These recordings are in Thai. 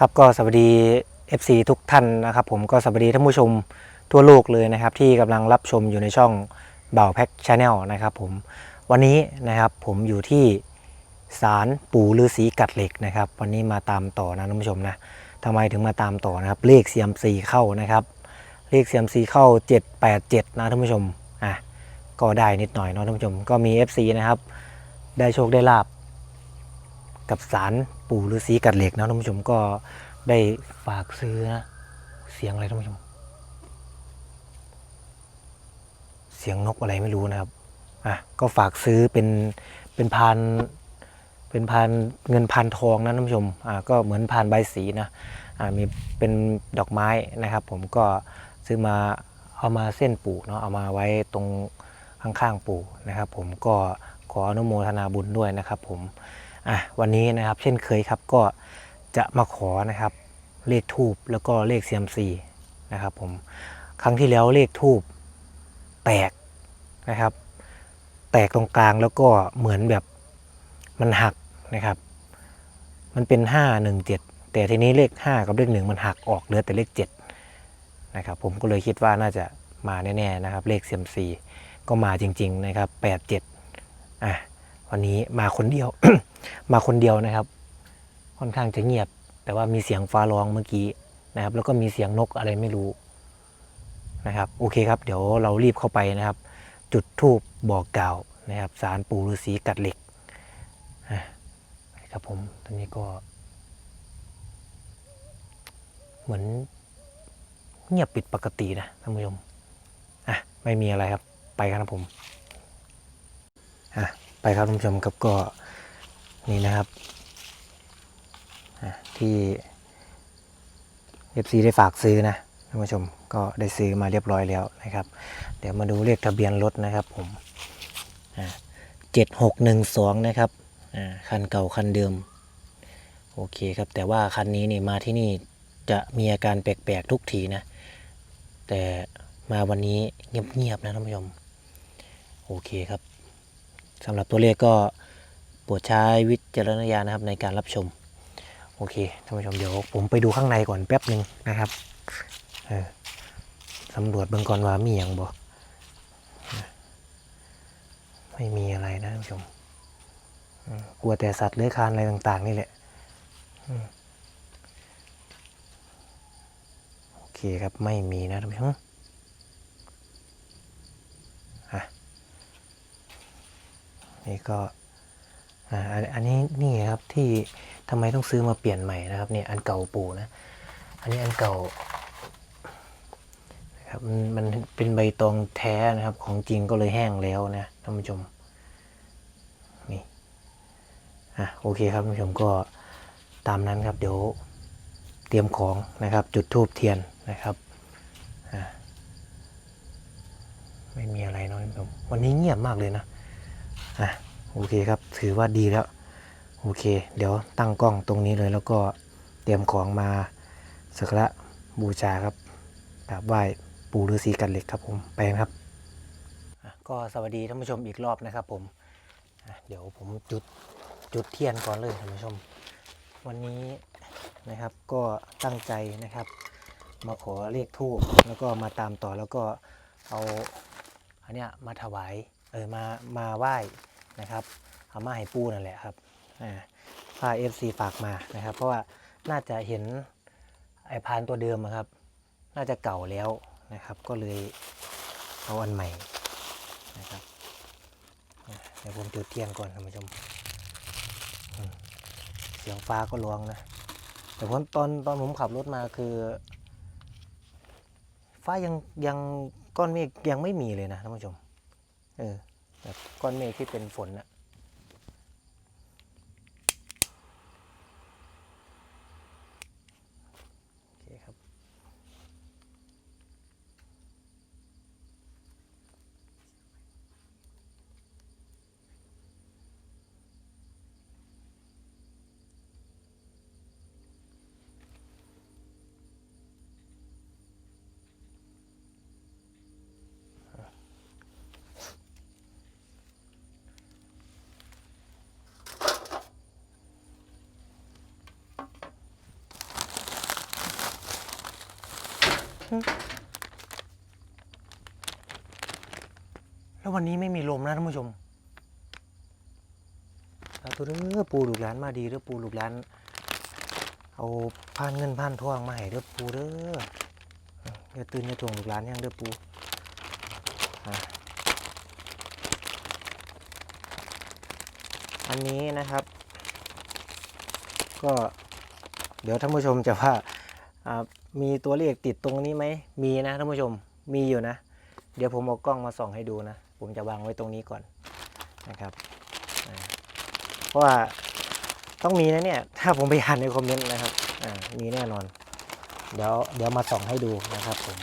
ครับก็สวัสดี FC ทุกท่านนะครับ ผมก็สวัสดีท่านผู้ชมทั่วโลกเลยนะครับ ที่กำลังรับชมอยู่ในช่องเบ่าแพ็กชาแนลนะครับ ผมวันนี้นะครับผมอยู่ที่ศาลปู่ฤาษีกัดเหล็กนะครับ วันนี้มาตามต่อนะท่านผู้ชมนะทำไมถึงมาตามต่อนะครับ เลขเซียมซีเข้านะครับ เลขเซียมซีเข้า 787 นะท่านผู้ชมอะก็ได้นิดหน่อยเนาะท่านผู้ชมก็มี FC นะครับได้โชคได้ลาบ กับสารปู่ฤาษีกัดเหล็กนะท่านผู้ชมก็ได้ฝากซื้อนะเสียงอะไรท่านผู้ชม เสียงนกอะไรไม่รู้นะครับอะก็ฝากซื้อเป็นเป็นพานเป็นพานเงินพานทองนะท่านผู้ชมอ่าก็เหมือนพานใบสีนะอ่ามีเป็นดอกไม้นะครับ ผมก็ซื้อมาเอามาเส้นปู่เนาะเอามาไว้ตรงข้างๆปู่นะครับ ผมก็ขออนุโมทนาบุญด้วยนะครับ ผม อะวันนี้นะครับ เช่นเคยครับก็จะมาขอนะครับ เลขทูบแล้วก็เลขเซียมซีนะครับผมครั้งที่แล้วเลขทูบแตกนะครับ แตกตรงกลางแล้วก็เหมือนแบบมันหักนะครับ มันเป็น 5 1 7 แต่ทีนี้เลข 5 กับเลข 1 มันหักออกเหลือแต่เลข7นะครับผมก็เลยคิดว่าน่าจะมาแน่ๆนะครับ เลขเซียมซีก็มาจริง ๆ นะครับ 8 7อะ วันนี้มาคนเดียว มาคนเดียวนะครับ ค่อนข้างจะเงียบ แต่ว่ามีเสียงฟ้าร้องเมื่อกี้นะครับ แล้วก็มีเสียงนกอะไรไม่รู้นะครับ โอเคครับ เดี๋ยวเรารีบเข้าไปนะครับ จุดทูบบอกกล่าวนะครับสารปู่ฤาษีกัดเหล็กอะครับผมตอนนี้ก็ เหมือนเงียบปิดปกตินะท่านผู้ชมอะไม่มีอะไรครับ ไปกันครับผมอะ ไปครับท่านผู้ชมครับก็นี่นะครับอะที่ FC ได้ฝากซื้อนะท่านผู้ชมก็ได้ซื้อมาเรียบร้อยแล้วนะครับ เดี๋ยวมาดูเลขทะเบียนรถนะครับผมเจ็ดหกหนึ่งสองนะครับอ่าคันเก่าคันเดิมโอเคครับแต่ว่าคันนี้นี่มาที่นี่จะมีอาการแปลกๆทุกทีนะแต่มาวันนี้เงียบๆนะท่านผู้ชมโอเคครับ สำหรับตัวเลขก็โปรดใช้วิจารณญาณนะครับในการรับชม โอเคท่านผู้ชมเดี๋ยวผมไปดูข้างในก่อนแป๊บหนึ่งนะครับสำรวจเบื้องก่อนว่ามีอย่างบ่ไม่มีอะไรนะท่านผู้ชมกลัวแต่สัตว์เลื้อยคลานอะไรต่าง ๆ นี่แหละโอเคครับไม่มีนะท่านผู้ชมอะ นี่ก็อันนี้นี่ครับที่ทำไมต้องซื้อมาเปลี่ยนใหม่นะครับเนี่ยอันเก่าปูนะ อันนี้อันเก่านะครับมันเป็นใบตองแท้นะครับ ของจริงก็เลยแห้งแล้วนะท่านผู้ชมนี่อะโอเคครับท่านผู้ชมก็ตามนั้นครับเดี๋ยวเตรียมของนะครับ จุดทูบเทียนนะครับอะไม่มีอะไรเนาะท่านผู้ชมวันนี้เงียบมากเลยนะ อะโอเคครับถือว่าดีแล้ว โอเค เดี๋ยวตั้งกล้องตรงนี้เลยแล้วก็เตรียมของมาสักระบูชาครับกราบไหว้ปู่ฤาษีกันเหล็กครับผมไปครับ ก็สวัสดีท่านผู้ชมอีกรอบนะครับผมเดี๋ยวผมจุดจุดเทียนก่อนเลยท่านผู้ชม วันนี้นะครับก็ตั้งใจนะครับ มาขอเลขทูบแล้วก็มาตามต่อแล้วก็เอาอันเนี้ยมาถวายเออมามาไหว้ นะครับ เอามาให้ปูนั่นแหละครับผ้าเอฟซีฝากมานะครับ เพราะว่าน่าจะเห็นไอพานตัวเดิมครับ น่าจะเก่าแล้วนะครับ ก็เลยเอาอันใหม่นะครับเดี๋ยวผมจุดเทียนก่อนท่านผู้ชมอืมเสียงฟ้าก็ร้องนะ แต่ผมตอนตอนผมขับรถมาคือ ฟ้ายังยังก้อนเมฆยังไม่มีเลยนะท่านผู้ชม เออ แบบก้อนเมฆที่เป็นฝนนะ แล้ววันนี้ไม่มีลมนะท่านผู้ชมสาธุเด้อปูลูกหลานมาดีเด้อปูลูกหลานเอาพานเงินพานทองมาให้เด้อปูเด้ออย่าตื่นอย่าทวงลูกหลานยังเด้อปูอันนี้นะครับ ก็เดี๋ยวท่านผู้ชมจะว่า มีตัวเลขติดตรงนี้ไหม มีนะท่านผู้ชม มีอยู่นะ เดี๋ยวผมเอากล้องมาส่องให้ดูนะ ผมจะวางไว้ตรงนี้ก่อนนะครับ เพราะว่าต้องมีนะเนี่ย ถ้าผมไปอ่านในคอมเมนต์นะครับอ่ามีแน่นอน เดี๋ยวเดี๋ยวมาส่องให้ดูนะครับผม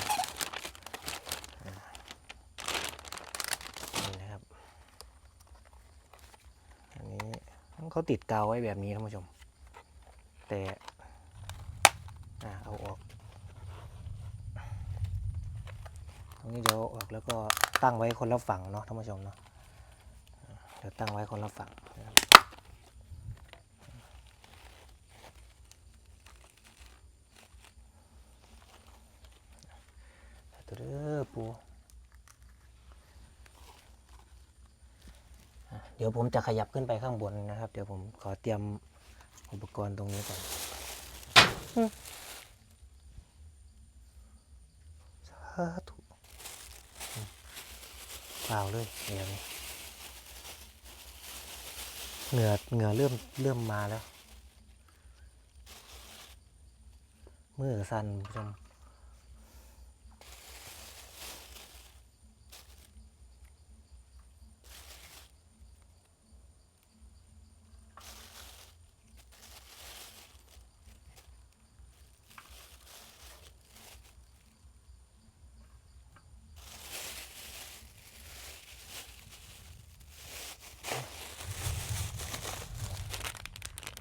นี่นะครับ อันนี้เขาติดกาวไว้แบบนี้ท่านผู้ชม แต่ เอาออก ตรงนี้เดี๋ยวออกแล้วก็ตั้งไว้คนละฝั่งเนาะท่านผู้ชมเนาะเดี๋ยวตั้งไว้คนละฝั่งนะครับตัวเด้อปูเดี๋ยวผมจะขยับขึ้นไปข้างบนนะครับ เดี๋ยวผมขอเตรียมอุปกรณ์ตรงนี้ก่อนอืมสาธุ เปล่าเลยเดี๋ยวนี้เหงื่อเหงื่อเริ่มเริ่มมาแล้ว มือสั่นคุณผู้ชม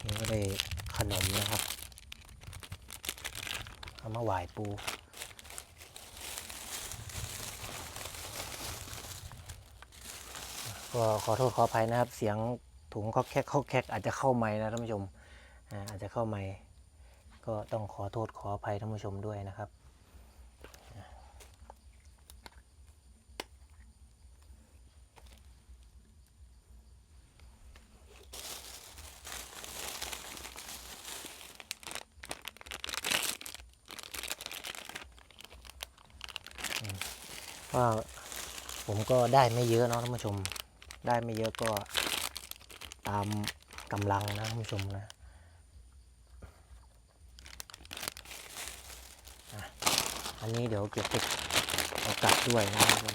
นี่ก็ได้ขน มนะครับ เอามาไหว้ปู ก็ขอโทษขออภัยนะครับ เสียงถุงเขาแคกเขาแคกอาจจะเข้าไม้นะท่านผู้ชมอาอาจจะเข้าไม้ก็ต้องขอโทษขออภัยท่านผู้ชมด้วยนะครับ ว่าผมก็ได้ไม่เยอะเนาะท่านผู้ชม ได้ไม่เยอะก็ตามกำลังนะท่านผู้ชมนะอันนี้เดี๋ยวเก็บไปเอากลับด้วยนะท่านผู้ชม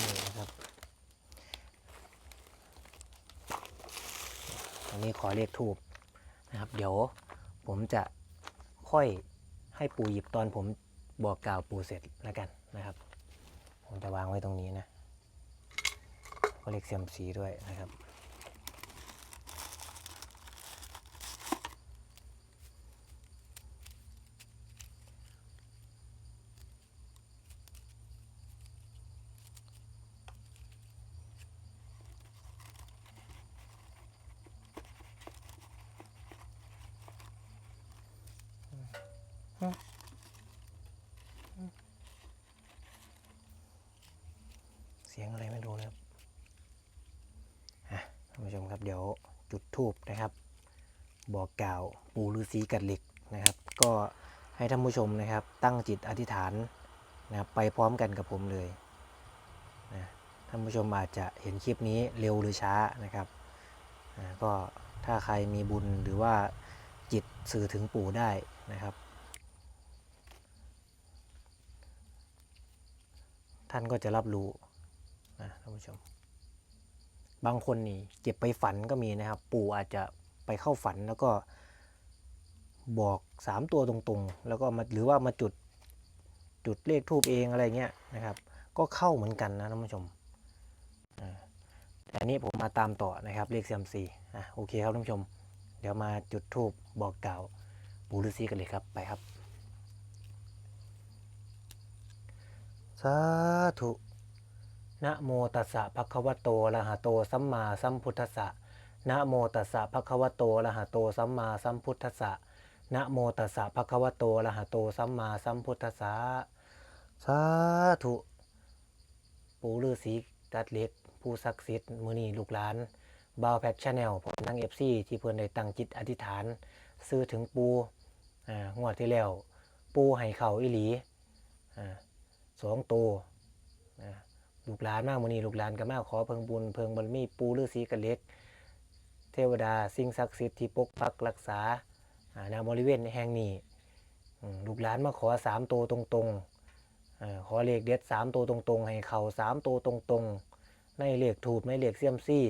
นี่นะครับ อันนี้ขอเรียกทูบนะครับ เดี๋ยวผมจะค่อยให้ปู่หยิบตอนผม บอกกล่าวปูเสร็จแล้วกันนะครับผมจะวางไว้ตรงนี้นะก็เล็กเซียมสีด้วยนะครับ เสียงอะไรไม่รู้นะครับอะท่านผู้ชมครับเดี๋ยวจุดทูบนะครับ บอกกล่าว ปู่ฤาษีกัดเหล็กนะครับ ก็ให้ท่านผู้ชมนะครับ ตั้งจิตอธิษฐานนะครับไปพร้อมกันกับผมเลยนะท่านผู้ชมอาจจะเห็นคลิปนี้เร็วหรือช้านะครับอ่าก็ถ้าใครมีบุญหรือว่าจิตสื่อถึงปู่ได้นะครับ ท่านก็จะรับรู้นะท่านผู้ชม บางคนนี่เก็บไปฝันก็มีนะครับ ปู่อาจจะไปเข้าฝันแล้วก็ บอกสามตัวตรงๆ แล้วก็มาหรือว่ามาจุดจุดเลขทูบเองอะไรเงี้ยนะครับ ก็เข้าเหมือนกันนะท่านผู้ชมอ่าแต่อันนี้ผมมาตามต่อนะครับเลขเซียมซีอะโอเคครับท่านผู้ชม เดี๋ยวมาจุดทูบบอกกล่าวปู่ฤาษีกันเลยครับไปครับสาธุนะโมตัสสะภะคะวะโตอะระหะโตสัมมาสัมพุทธัสสะนะโมตัสสะภะคะวะโตอะระหะโตสัมมาสัมพุทธัสสะ นะโมตัสสะภะคะวะโตอะระหะโตสัมมาสัมพุทธัสสะสาธุ ปู่ฤาษีตัดเล็ก ผู้ศักดิ์สิทธิ์มือนีลูกหลานบาวแพทชาแนลผมนังเอฟซีที่เพิ่อนได้ตั้งจิตอธิษฐาน ซื้อถึงปูอ่างวดที่แล้ว ปูให้เข่าอีหลีอ่าสองตัวลูกหลานมากมือนีลูกหลานก็มาขอเพิงบุญเพิงบารมีปูฤาษีกับเล็ก เทวดาสิ่งศักดิ์สิทธิ์ที่ปกปักรักษา อ่าณบริเวณแห่งนี้ลูกหลานมาขอสามตัวตรงๆขอเลขเด็ดสามตัวตรงๆ ให้เขาสามตัวตรงๆ ในเลขถูกในเลขเสียมซี่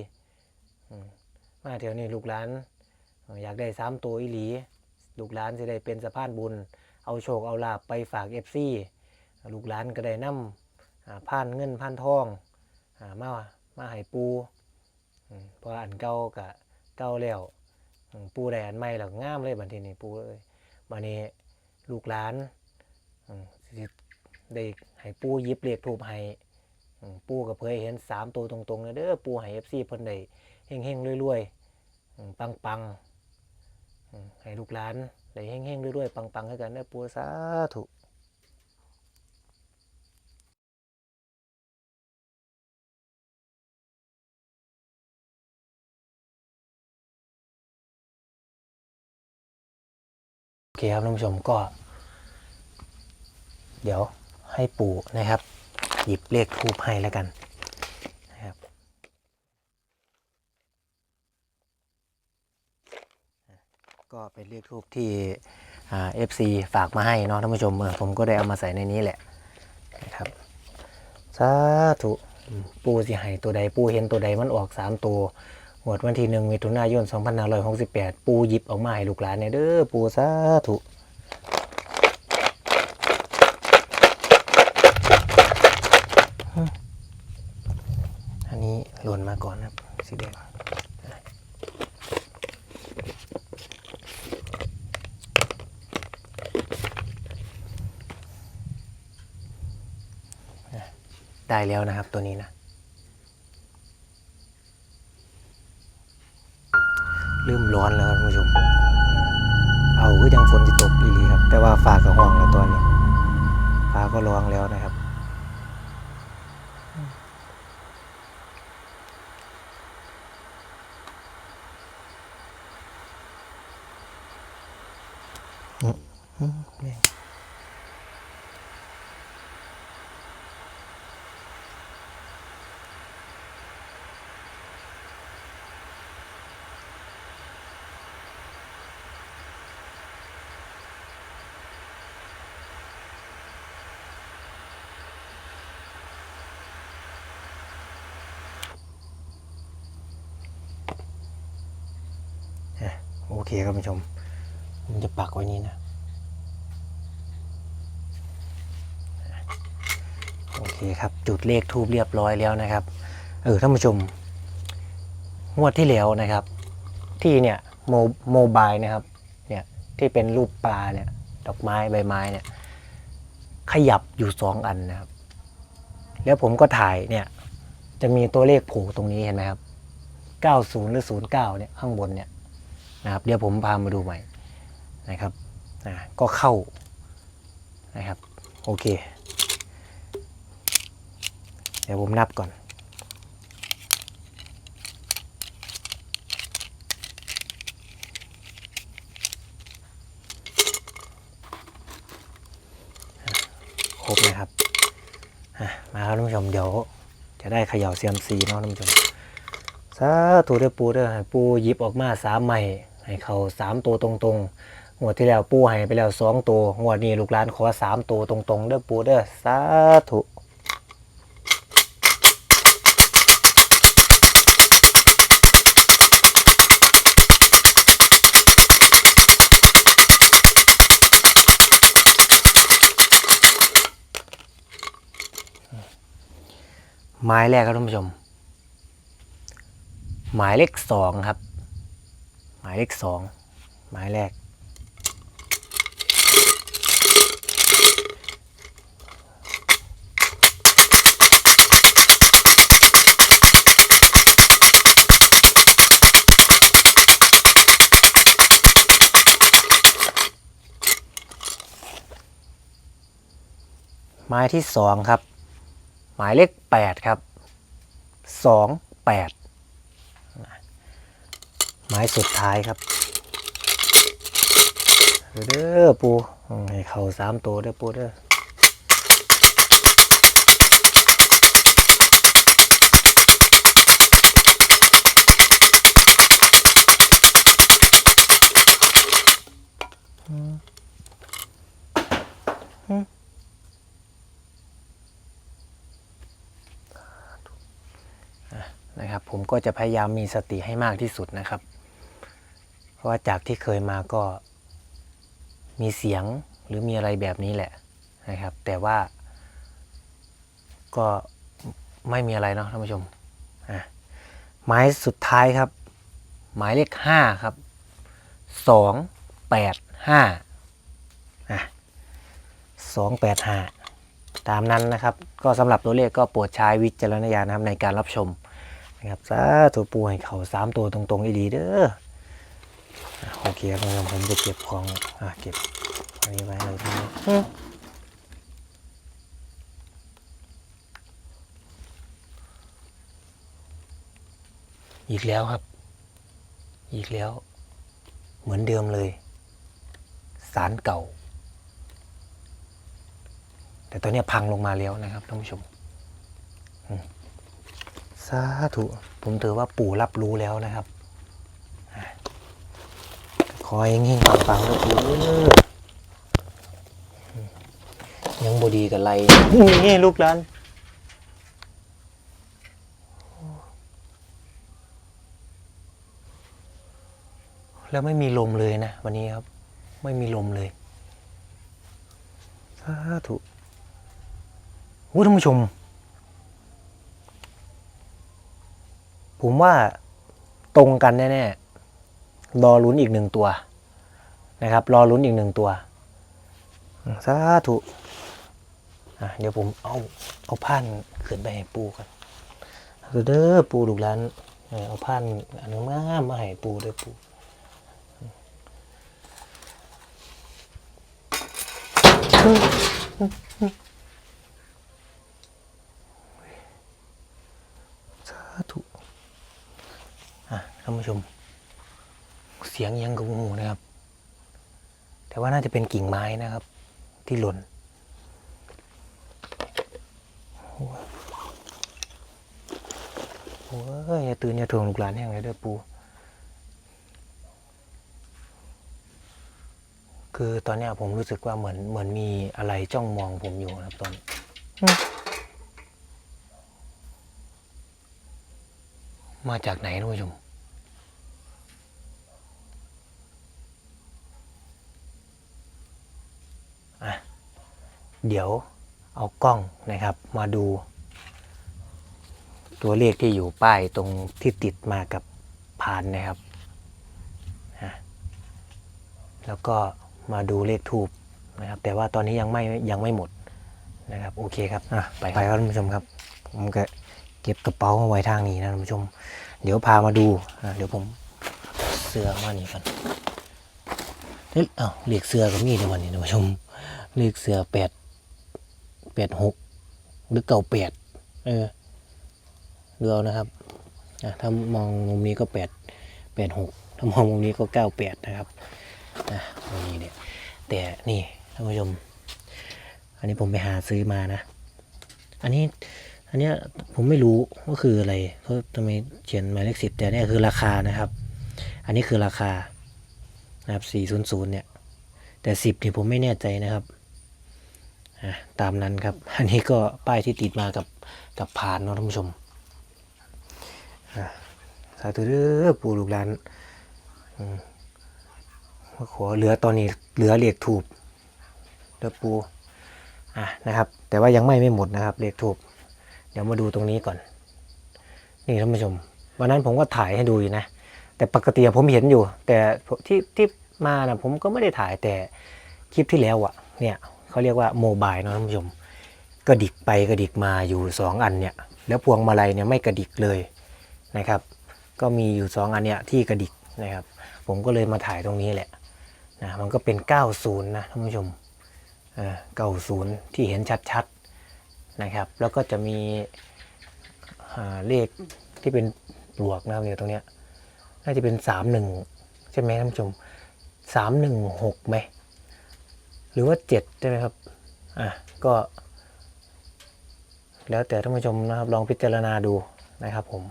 มาแถวนี้ลูกหลาน อยากได้สามตัวอีหลี ลูกหลานจะได้เป็นสะพานบุญ เอาโชคเอาลาบไปฝากเอฟซีลูกหลานก็ได้นำผ่านเงินผ่านทองมามาให้ปูเพราะอันเก่าก็เก่าแล้ว ปูแดนไม่หล้วงามเลยบัดทีนี้ปูเอ้ยบัดนี้ลูกหลานได้ให้ปูยิบเรียกถูกให้ปูกับเผยเห็นสามตัวตรงๆเลยเด้อปูให้เอฟซีเพิ่นได้เฮงเฮงรวยๆปังปังๆให้ลูกหลานได้เฮงเฮงรวยๆปังปังๆให้กันเด้อปูสาธุ คครับท่านผู้ชมก็ เดี๋ยวให้ปู่นะครับ หยิบเลขทูปให้แล้วกันนะครับก็เป็นเลขทูปที่เอฟซีฝากมาให้เนาะท่านผู้ชมผมก็ได้เอามาใส่ในนี้แหละนะครับสาธุปูสิให้ตัวใดปูเห็นตัวใดมันออกสามตัว หมดวันที่หนึ่งมิถุนายน 2568 ปูหยิบออกมาให้ลูกหลานเนี่ยเด้อปูสาธุอันนี้หล่นมาก่อนนะครับสีแดงได้แล้วนะครับตัวนี้นะ เริ่มร้อนแล้วครับท่านผู้ชม เอาคือยังฝนจะตกอีหลีครับ แต่ว่าฟ้าก็ห้องแล้วตอนนี้ฟ้าก็ร้องแล้วนะครับอืม คครับผู้ชมผมจะปักไว้นี่นะโอเคครับ จุดเลขทูบเรียบร้อยแล้วนะครับ เออท่านผู้ชม งวดที่แล้วนะครับ ที่เนี่ยโมโมบายนะครับ เนี่ยที่เป็นรูปปลาเนี่ย ดอกไม้ใบไม้เนี่ย ขยับอยู่สองอันนะครับ แล้วผมก็ถ่ายเนี่ย จะมีตัวเลขผล่ตรงนี้เห็นไหมครับ 90 หรือ 09เนี่ยข้างบนเนี่ย นะครับเดี๋ยวผมพามาดูใหม่นะครับอ่าก็เข้านะครับโอเค เดี๋ยวผมนับก่อนครบนะครับมาครับท่านผู้ชมเดี๋ยวจะได้เขย่าเซียมซีเนาะท่านผู้ชมสาธุเด้อปูเด้อปูหยิบออกมาสามใหม่ ให้เขาสามตัวตรงๆงวดที่แล้วปูให้ไปแล้วสองตัวงวดนี้ลูกหลานขอสามตัวตรงๆเด้อปูเด้อสาธุหมายแรกครับท่านผู้ชม หมายเลขสองครับ หมายเลขสองหมายแรก หมายที่สองครับ หมายเลขแปดครับสองแปด ไม้สุดท้ายครับเด้อปูให้เข่าสามตัวเด้อปูเด้อนะครับผมก็จะพยายามมีสติให้มากที่สุดนะครับ ราะว่าจากที่เคยมาก็มีเสียงหรือมีอะไรแบบนี้แหละนะครับ แต่ว่าก็ไม่มีอะไรเนาะท่านผู้ชมอะหมายสุดท้ายครับ หมายเลขห้าครับสองแปดห้าอะสองแปดห้าตามนั้นนะครับ ก็สำหรับตัวเลขก็โปรดใช้วิจารณญาณนะครับในการรับชมนะครับสาธุปูให้เขาสามตัวตรงๆอีดีเด้อ โอเคครับผมผมจะเก็บของอะเก็บอันนี้ไว้เลยทีนี้อีกแล้วครับ อีกแล้ว เหมือนเดิมเลย สารเก่า แต่ตัวนี้พังลงมาแล้วนะครับท่านผู้ชมสาธุผมถือว่าปู่รับรู้แล้วนะครับ อให้เงี้ยๆปังๆนะปู่เด้อยังบดีกับไรนี่ลูกหลานแล้วไม่มีลมเลยนะ วันนี้ครับ ไม่มีลมเลยสาธุโอ้ท่านผู้ชม ผมว่าตรงกันแน่ๆ รอลุ้นอีกหนึ่งตัวนะครับ รอลุ้นอีกหนึ่งตัวสาธุเดี๋ยวผมเอาเอาผ้านขึ้นไปให้ปูกันเด้อปูลูกหลานเออเอาผ้านอันนี้มามาให้ปูเด้อปูสาธุอะท่านผู้ชม เสียงยังกับงูนะครับ แต่ว่าน่าจะเป็นกิ่งไม้นะครับ ที่หล่นโอ้ยโอ้ยอย่าตื่นอย่าทวงลูกหลานแห้งเลยเด้อปู คือตอนเนี้ยผมรู้สึกว่าเหมือนเหมือนมีอะไรจ้องมองผมอยู่นะครับตอนมาจากไหนท่านผู้ชม เดี๋ยวเอากล้องนะครับมาดู ตัวเลขที่อยู่ป้ายตรงที่ติดมากับพานนะครับอะแล้วก็มาดูเลขทูบนะครับ แต่ว่าตอนนี้ยังไม่ยังไม่หมดนะครับ โอเคครับอะไปไปครับท่านผู้ชมครับ ผมก็เก็บกระเป๋ามาไว้ทางนี้นะท่านผู้ชม เดี๋ยวพามาดูอะเดี๋ยวผมเสื้อมานี่กันเฮ้ยอ้าวเลขเสื้อก็มีในวันนี้ท่านผู้ชมเลขเสือแปด แปดหกหรือเก่าแปดเออดูเอานะครับอะถ้ามองมุมนี้ก็แปดแปดหกถ้ามองมุมนี้ก็เก้าแปดนะครับอะมุมนี้เนี่ยแต่นี่ท่านผู้ชม อันนี้ผมไปหาซื้อมานะ อันนี้อันเนี้ยผมไม่รู้ว่าคืออะไรเขาทำไมเขียนหมายเลขสิบแต่เนี่ยคือราคานะครับ อันนี้คือราคานะครับสี่ศูนย์ศูนย์เนี่ยแต่สิบนี่ผมไม่แน่ใจนะครับ ตามนั้นครับ อันนี้ก็ป้ายที่ติดมากับกับพานเนาะท่านผู้ชมอะสาธุเด้อปู่ลูกหลานอืมมาขอเหลือตอนนี้เหลือเลขถูกเด้อปูอะนะครับ แต่ว่ายังไม่ไม่หมดนะครับเลขถูกเดี๋ยวมาดูตรงนี้ก่อน นี่ท่านผู้ชม วันนั้นผมก็ถ่ายให้ดูอยู่นะ แต่ปกติผมเห็นอยู่ แต่ที่ที่มานะผมก็ไม่ได้ถ่ายแต่คลิปที่แล้วอะเนี่ย เขาเรียกว่าโมบายเนะท่านผู้ชมกระดิกไปกระดิกมาอยู่สองอันเนี่ยแล้วพวงมาลัยเนี่ยไม่กระดิกเลยนะครับ ก็มีอยู่สองอันเนี่ยที่กระดิกนะครับ ผมก็เลยมาถ่ายตรงนี้แหละนะมันก็เป็น 90 นะท่านผู้ชมเก้าศูนย์ที่เห็นชัดๆนะครับ แล้วก็จะมีเลขที่เป็นบวกนะครับเนี่ยตรงเนี้ยน่าจะเป็นสามหนึ่งใช่ไหมท่านผู้ชมสามหนึ่งหกไหม หรือว่าเจ็ดใช่ไหมครับอะก็ แล้วแต่ท่านผู้ชมนะครับลองพิจารณาดูนะครับผม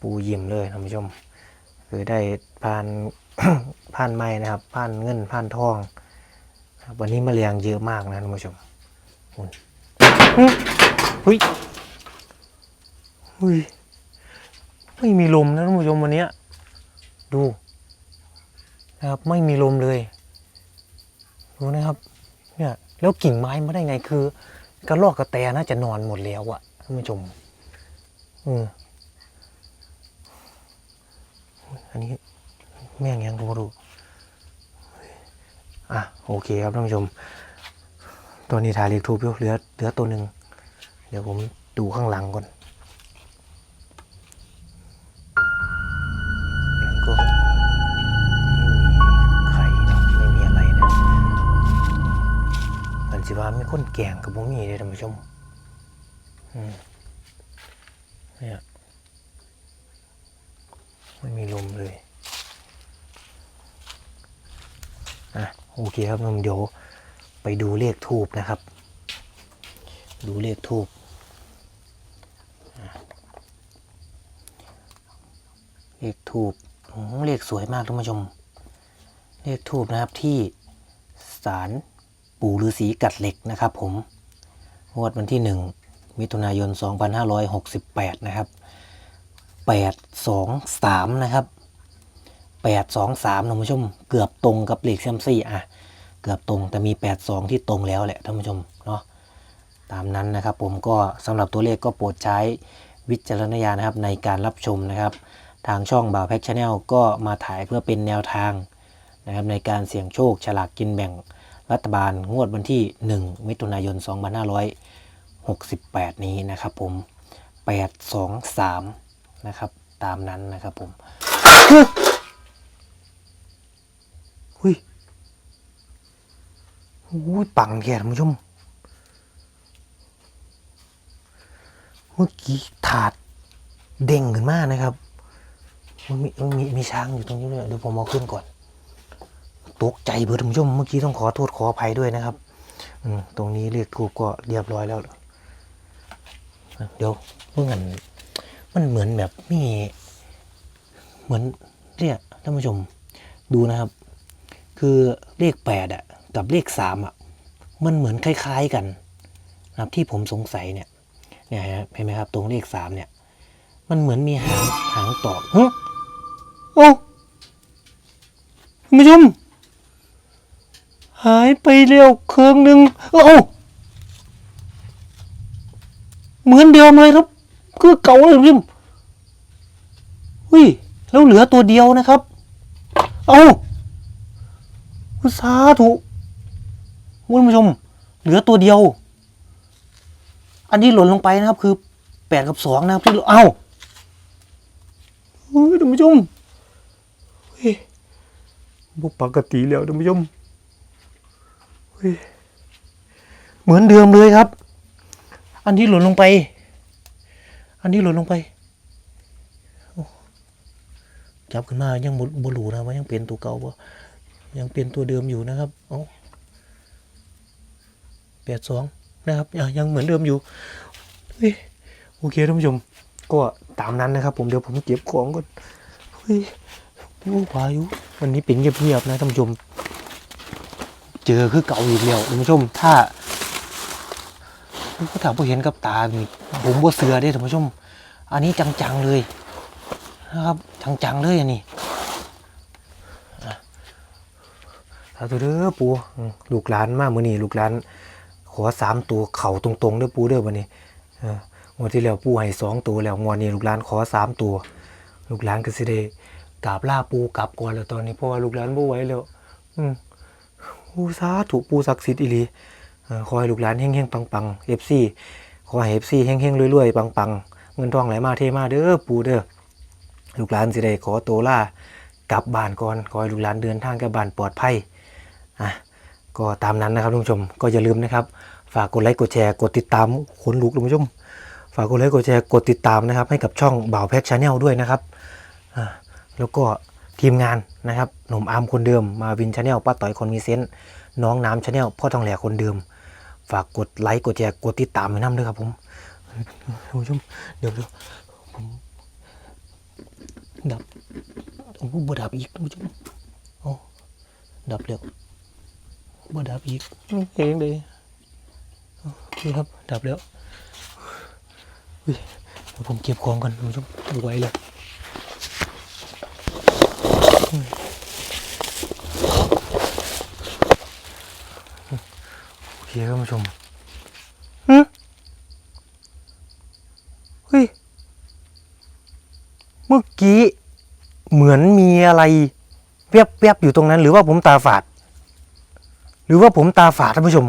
ปูยิมเลยท่านผู้ชม คือได้ผ่านผ่านไม้นะครับผ่านเงินผ่านทองวันนี้มาเรียงเยอะมากนะท่านผู้ชมอุ่นเฮ้ยเฮ้ยไม่มีลมนะท่านผู้ชมวันนี้ดู นะครับ ไม่มีลมเลยดูนะครับเนี่ยแล้วกิ่งไม้มาได้ไงคือกระรอกกระแตน่าจะนอนหมดแล้วอะท่านผู้ชมอืมอันนี้แม่งยังกูไม่รู้อะโอเคครับท่านผู้ชม ตัวนี้ถ่ายเลขทูบอยู่เหลือเหลือตัวหนึ่งเดี๋ยวผมดูข้างหลังก่อน งกับผมมีเลยท่านผู้ชมเนี่ยไม่มีลมเลยอะโอเคครับผมเดี๋ยวไปดูเลขทูบนะครับ ดูเลขทูบเลขทูบเลขสวยมากท่านผู้ชม เลขทูบนะครับที่ศาล ปู่ฤาษีกัดเหล็กนะครับผมงวดวันที่หนึ่งมิถุนายน 2568 นะครับแปดสองสามนะครับแปดสองสามท่านผู้ชม เกือบตรงกับเหลขเซมซี่อะ เกือบตรงแต่มีแปดสองที่ตรงแล้วแหละท่านผู้ชมเนาะตามนั้นนะครับผมก็สำหรับตัวเลขก็โปรดใช้วิจารณญาณนะครับในการรับชมนะครับ ทางช่องบ่าวแพ็กชาแนลก็มาถ่ายเพื่อเป็นแนวทางนะครับในการเสี่ยงโชคฉลากกินแบ่ง รัฐบาลงวดวันที่ 1 มิถุนายน 2568 นี้นะครับผม 823 นะครับ ตามนั้นนะครับผมหุ้ยอุ้ยปังแค่ท่านผู้ชม เมื่อกี้ถาดเด้งขึ้นมากนะครับ มันมีมันมีมีช้างอยู่ตรงนี้ด้วยเดี๋ยวผมเอาขึ้นก่อน ตกใจเบิดท่านผู้ชมเมื่อกี้ต้องขอโทษขออภัยด้วยนะครับ อืมตรงนี้เรียกถูกก็เรียบร้อยแล้ว เดี๋ยวเมื่อกันมันเหมือนแบบมีเหมือนเนี่ยท่านผู้ชมดูนะครับ คือเลขแปดอะ กับเลขสามอะ มันเหมือนคล้าย ๆกันนะครับที่ผมสงสัยเนี่ยเนี่ยฮะเห็นไหมครับ ตรงเลขสามเนี่ย มันเหมือนมีหางหางต่อฮะโอ้ท่านผู้ชม หายไปเร็วเครื่องหนึ่งโอ้าเหมือนเดิมเลยครับคือเก่าเลยพิมอุ้ยแล้วเหลือตัวเดียวนะครับ เอาสาธุคุณผู้ชม เหลือตัวเดียว อันนี้หล่นลงไปนะครับ คือแปดกับสองนะครับที่เอาเฮ้ยท่านผู้ชมเฮ้ยบุปกติแล้วท่านผู้ชม เหมือนเดิมเลยครับ อันที่หล่นลงไป อันที่หล่นลงไปจับขึ้นมายังบ่บรูนะว่ายังเป็นตัวเก่าบ่ยังเป็นตัวเดิมอยู่นะครับเอาแปดสองนะครับยังเหมือนเดิมอยู่เฮ้ยโอเคท่านผู้ชม ก็ตามนั้นนะครับผมเดี๋ยวผมเก็บของก่อนเฮ้ยผู้พายุวันนี้เป็นเงียบๆนะท่านผู้ชม เจอคือเก่าอีกแล้วท่านผู้ชม ถ้าก็ถาผู้เห็นกับตานี่ผมบ่เสือเด้ท่านผู้ชม อันนี้จังๆเลยนะครับจังๆเลยอันนี้สาธุเด้อปูลูกหลานมากมื้อนี้ลูกหลานขอสามตัวเข่าตรงๆเด้อปูเด้อวันนี้งวดที่แล้วปูให้สองตัวแล้วงวดนี้ลูกหลานขอสามตัว ลูกหลานก็สิได้กราบล่าปูกลับก่อนแล้วตอนนี้เพราะว่าลูกหลานบ่ไหวแล้ว อืม ปูสาธุปูศักดิ์สิทธิ์อีหลีเอ่อขอให้ลูกหลานเฮงๆปังๆเอฟซีขอให้เอฟซีเฮงๆรวยๆปังๆเงินทองไหลมาเทมาเด้อปูเด้อลูกหลานสิได้ขอโตล่ากลับบ้านก่อนขอให้ลูกหลานเดินทางกลับบ้านปลอดภัยอะก็ตามนั้นนะครับท่านผู้ชมก็อย่าลืมนะครับ ฝากกดไลค์กดแชร์กดติดตามคนลุกท่านผู้ชมฝากกดไลค์กดแชร์กดติดตามนะครับ ให้กับช่องบ่าวแพ็กชาแนลด้วยนะครับอ่าแล้วก็ ทีมงานนะครับหนุ่มอาร์มคนเดิม มาวินชาแนลป้าต่อยคนมีเซนต์น้องน้ำชาแนลพ่อทองแหล่คนเดิม ฝากกดไลค์กดแชร์กดติดตามไว้น้ำด้วยครับผมท่านผู้ชมเดี๋ยวเดี๋ยวผมดับโอ้บ่ดับอีกท่านผู้ชมโอ้ดับเร็วบ่ดับอีกเองเลยโอเครับดับแล้วอุ้ยเดี๋ยวผมเก็บของกันท่านผู้ชมไว้เลย โอเคครับท่านผู้ชมฮึเฮ้ย เมื่อกี้เหมือนมีอะไรแวบๆอยู่ตรงนั้น หรือว่าผมตาฝาด หรือว่าผมตาฝาดท่านผู้ชม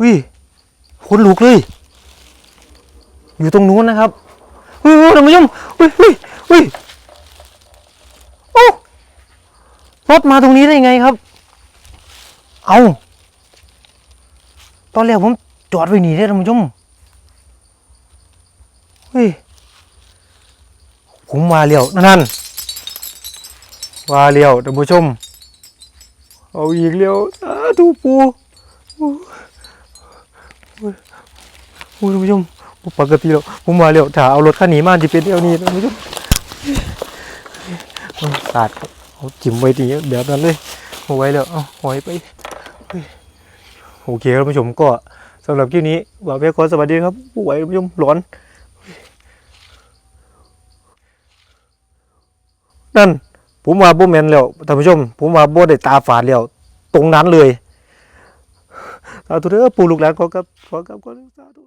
วิคนลุกเลย อยู่ตรงนู้นนะครับเฮ้ยท่านผู้ชมเฮ้ยเฮ้ยเฮ้ยโอ้ รถมาตรงนี้ได้ไงครับ เอาตอนแรกผมจอดไว้หนีได้อท่านผู้ชมเฮ้ยผมมาเลี้ยวนั่นว่าเลี้ยวท่านผู้ชม เอาอีกเลี้ยวสาธุปูโอ้ยท่านผู้ชมปกติแล้วผมมาเลี้ยวถ้าเอารถคันนี้มาจะเป็นเอวนี้ท่านผู้ชมเอาสาด เอาจิ้มไว้ทีแบบนั้นเลยเอาไว้แล้วเอาหอยไปโอเคครับท่านผู้ชมก็สำหรับคลิปนี้บ่าวเพชรขอสวัสดีครับผู้ไหวท่านผู้ชมร้อน นั่น ผมว่าบ่แมนแล้วท่านผู้ชม ผมว่าบ่ได้ตาฝาดแล้ว ตรงนั้นเลยสาธุเด้อปู่ลูกหลานขอกับขอกับขอสาธุ